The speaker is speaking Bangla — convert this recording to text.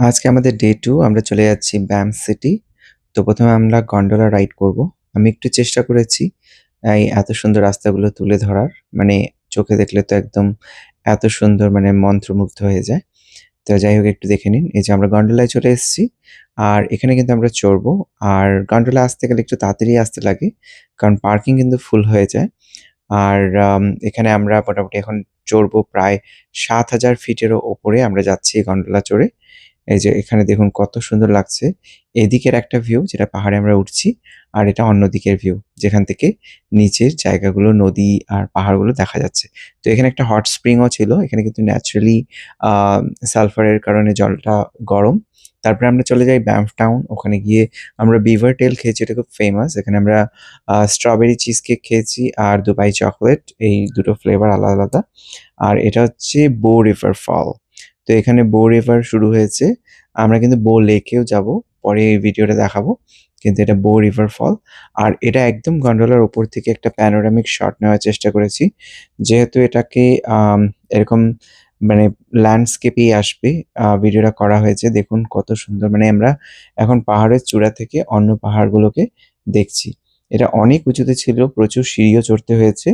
আজকে আমাদের ডে 2 আমরা চলে যাচ্ছি ব্যাম সিটি। তো ১ম এ আমরা গন্ডোলা রাইড করব। আমি একটু চেষ্টা করেছি এই এত সুন্দর রাস্তাগুলো তুলে ধরার। মানে চোখে দেখলে তো একদম এত সুন্দর মানে মন্ত্রমুগ্ধ হয়ে যায়। তো যাই হোক একটু দেখে নিন। এই যে আমরা গন্ডোলায় চলে এসেছি। আর এখানে কিন্তু আমরা চড়বো। আর গন্ডোলায় আসতে গেলে একটু তাড়াতাড়ি আসতে লাগে। কারণ পার্কিং কিন্তু ফুল হয়ে যায়। আর এখানে আমরা মোটামুটি এখন চড়বো প্রায় ৭,০০০ ফিটেরও ওপরে আমরা যাচ্ছি গন্ডোলা চড়ে। এই যে এখানে দেখুন কত সুন্দর লাগছে। এদিকের একটা ভিউ যেটা পাহাড়ে আমরা উঠছি। আর এটা অন্য দিকের ভিউ যেখান থেকে নিচের জায়গাগুলো নদী আর পাহাড়গুলো দেখা যাচ্ছে। তো এখানে একটা হট স্প্রিং ও ছিল। এখানে কিন্তু ন্যাচারালি আ সালফার এর কারণে জলটা গরম। তারপরে আমরা চলে যাই ব্যাম্প টাউন। ওখানে গিয়ে আমরা বিভার টেল খেয়েছি এটা খুব ফেমাস। এখানে আমরা স্ট্রবেরি চিজ কেক খেয়েছি আর দুবাই চকলেট এই দুটো ফ্লেভার আলাদা, আলাদা। আর এটা হচ্ছে বো রিভার ফল। তো এখানে বো রিভার শুরু হয়েছে। আমরা কিন্তু বো লেকেও যাব। পরে এই ভিডিওটা দেখাবো। কিন্তু এটা বো রিভার ফল। আর এটা একদম গন্ডোলার উপর থেকে একটা প্যানোরামিক শট নেওয়ার চেষ্টা করেছি। যেহেতু এটাকে এরকম মানে ল্যান্ডস্কেপেই আসবে ভিডিওটা করা হয়েছে। দেখুন কত সুন্দর মানে আমরা এখন পাহাড়ের চূড়া থেকে অন্য পাহাড়গুলোকে দেখছি। এটা অনেক উঁচুতে ছিল। প্রচুর সিঁড়িও চড়তে হয়েছে।